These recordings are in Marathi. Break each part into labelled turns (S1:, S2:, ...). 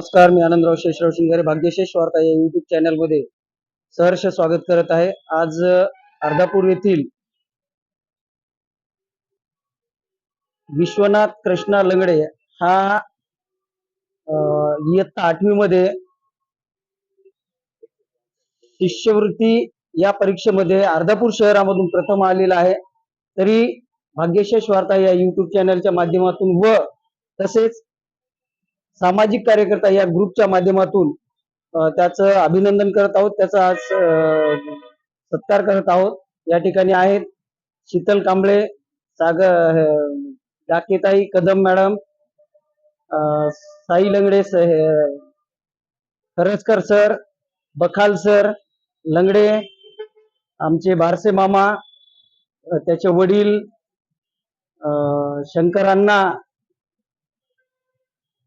S1: नमस्कार मी आनंदराव शेषराव शिंगारे भाग्यशेष वार्ता या युट्यूब चॅनलमध्ये सहर्ष स्वागत करत आहे. आज अर्धापूर येथील विश्वनाथ कृष्णा लंगडे हा इयत्ता आठवी मध्ये शिष्यवृत्ती या परीक्षेमध्ये अर्धापूर शहरामधून प्रथम आलेला आहे. तरी भाग्यशेष वार्ता या युट्यूब चॅनलच्या माध्यमातून व तसेच सामाजिक कार्यकर्ता या ग्रुपच्या माध्यमातून त्याचं अभिनंदन करत आहोत. त्याचा आज सत्कार करत आहोत. या ठिकाणी आहेत शीतल कांबळे सागर डाकेताई कदम मॅडम साई लंगडे स- हे, खरसकर सर बखाल सर लंगडे आमचे बारसे मामा त्याचे वडील शंकरांना शंकर अण्णा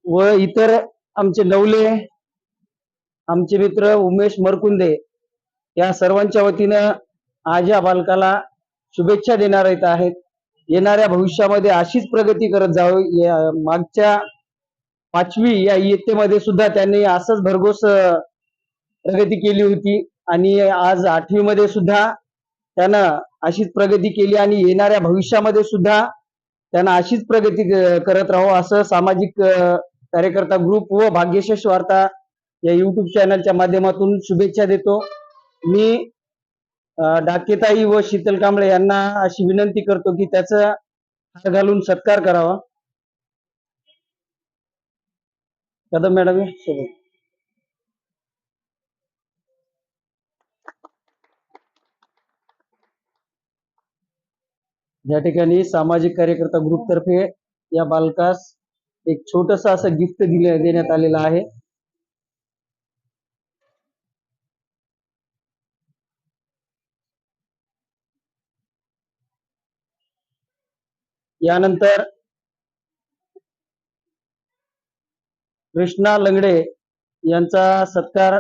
S1: व इतर आमचे नवले आमचे मित्र उमेश मरकुंदे या सर्वांच्या वतीनं आज या बालकाला शुभेच्छा देणार येत आहेत. येणाऱ्या भविष्यामध्ये अशीच प्रगती करत जावी. या मागच्या पाचवी या इयत्तेमध्ये सुद्धा त्यांनी असंच भरघोस प्रगती केली होती. आणि आज आठवीमध्ये सुद्धा त्यानं अशीच प्रगती केली आणि येणाऱ्या भविष्यामध्ये सुद्धा त्यांना अशीच प्रगती करत राहावं असं सामाजिक कार्यकर्ता ग्रुप व भाग्यशेष वार्ता या युट्यूब चॅनलच्या माध्यमातून शुभेच्छा देतो. मी डाकेताई व शीतल कांबळे यांना अशी विनंती करतो की त्याचा हार घालून सत्कार करावा. कदम मॅडम सोबत. या ठिकाणी सामाजिक कार्यकर्ता ग्रुप तर्फे या बालकास एक छोटस असं गिफ्ट दिले देण्यात आलेलं आहे. यानंतर कृष्णा लंगडे यांचा सत्कार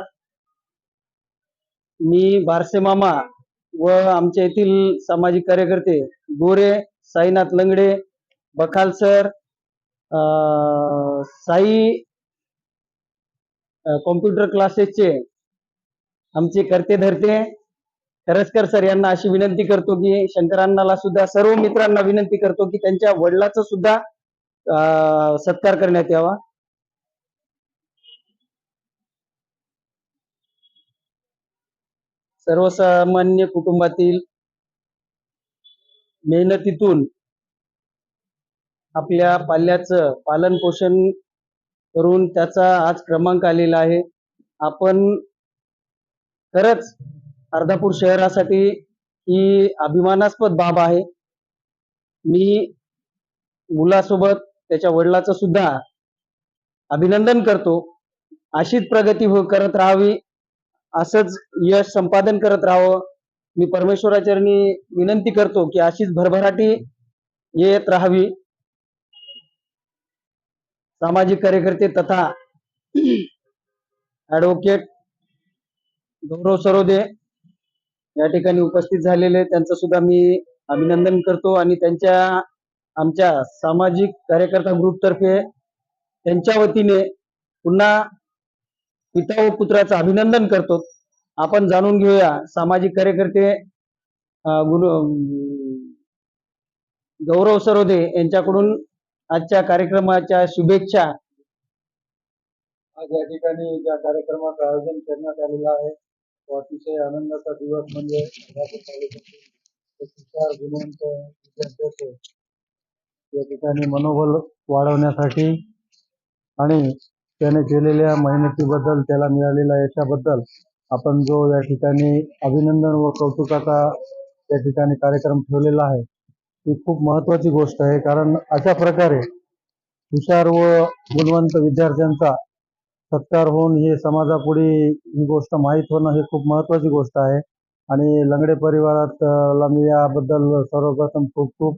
S1: मी बारसे मामा व आमच्या येथील सामाजिक कार्यकर्ते गोरे साईनाथ लंगडे बखाल सर साई कॉम्प्युटर क्लासेसचे आमचे करते धरते करसकर सर यांना अशी विनंती करतो की शंकरांनाला सुद्धा सर्व मित्रांना विनंती करतो की त्यांच्या वडिलाचा सुद्धा अं, सत्कार करण्यात यावा. सर्वसामान्य कुटुंबातील मेहनतीतून आपल्या पाल्याचं पालन पोषण करून त्याचा आज क्रमांक आलेला आहे. आपण खरंच अर्धापूर शहरासाठी ही अभिमानास्पद बाब आहे. मी मुलासोबत त्याच्या वडिलाचं सुद्धा अभिनंदन करतो. अशीच प्रगती हो करत राहावी असंच यश संपादन करत राहावं. मी परमेश्वराचरणी विनंती करतो की अशीच भरभराटी येत राहावी. सामाजिक कार्यकर्ते तथा ऍडव्होकेट गौरव सरोदे या ठिकाणी उपस्थित झालेले त्यांचं सुद्धा मी अभिनंदन करतो आणि त्यांच्या आमच्या सामाजिक कार्यकर्ता ग्रुपतर्फे त्यांच्या वतीने पुन्हा पिता व पुत्राचं अभिनंदन करतो. आपण जाणून घेऊया सामाजिक कार्यकर्ते गुरु गौरव सरोदे यांच्याकडून आजच्या कार्यक्रमाच्या शुभेच्छा.
S2: आज या ठिकाणी ज्या कार्यक्रमाचं आयोजन करण्यात आलेलं आहे तो अतिशय आनंदाचा दिवस म्हणजे या ठिकाणी मनोबल वाढवण्यासाठी आणि त्याने केलेल्या मेहनतीबद्दल त्याला मिळालेल्या यशाबद्दल आपण जो या ठिकाणी अभिनंदन व कौतुकाचा या ठिकाणी कार्यक्रम ठेवलेला आहे ही खूप महत्वाची गोष्ट आहे. कारण अशा प्रकारे हुशार व गुणवंत विद्यार्थ्यांचा सत्कार होऊन हे समाजापुढे ही गोष्ट माहीत होणं हे खूप महत्वाची गोष्ट आहे. आणि लंगडे परिवारात मी याबद्दल सर्वप्रथम खूप खूप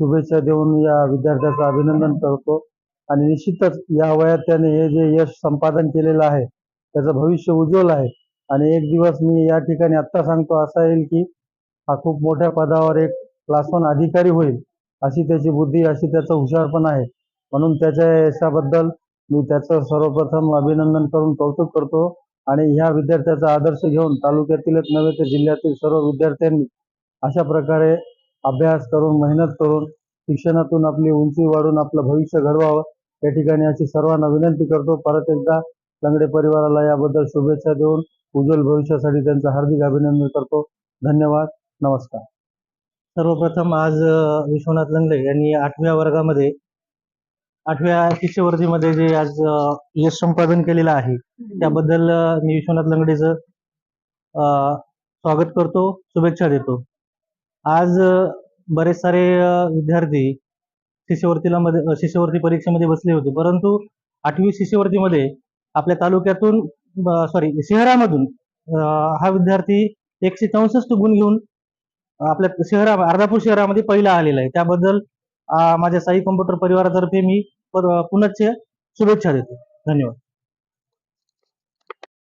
S2: शुभेच्छा देऊन या विद्यार्थ्याचं अभिनंदन करतो. आणि निश्चितच या वयात त्याने हे जे यश संपादन केलेलं आहे त्याचं भविष्य उज्ज्वल आहे. आणि एक दिवस मी या ठिकाणी आत्ता सांगतो असा येईल की हा खूप मोठ्या पदावर एक क्लास वन अधिकारी होईल अशी त्याची बुद्धी अशी त्याचं हुशारपण आहे. म्हणून त्याच्या यशाबद्दल मी त्याचं सर्वप्रथम अभिनंदन करून कौतुक करतो. आणि ह्या विद्यार्थ्याचा आदर्श घेऊन तालुक्यातीलच नव्हे तर जिल्ह्यातील सर्व विद्यार्थ्यांनी अशा प्रकारे अभ्यास करून मेहनत करून शिक्षणातून आपली उंची वाढून आपलं भविष्य घडवावं या ठिकाणी अशी सर्वांना विनंती करतो. परत एकदा लंगडे परिवाराला याबद्दल शुभेच्छा देऊन उज्ज्वल भविष्यासाठी त्यांचं हार्दिक अभिनंदन करतो. धन्यवाद. नमस्कार.
S3: सर्वप्रथम आज विश्वनाथ लंगडे यांनी आठव्या वर्गामध्ये आठव्या शिष्यवृत्तीमध्ये जे आज यश संपादन केलेलं आहे त्याबद्दल मी विश्वनाथ लंगडेचं स्वागत करतो शुभेच्छा देतो. आज बरेच सारे विद्यार्थी शिष्यवृत्तीला मध्ये अ, शिष्यवृत्ती परीक्षेमध्ये बसले होते परंतु आठवी शिष्यवृत्तीमध्ये आपल्या तालुक्यातून सॉरी शहरामधून हा विद्यार्थी एकशे चौसष्ट गुण घेऊन आपल्या शहरा अर्धापूर शहरामध्ये पहिला आलेला आहे. त्याबद्दल माझ्या साई कॉम्प्युटर परिवारातर्फे मी पर- पुनश्च शुभेच्छा देतो. धन्यवाद.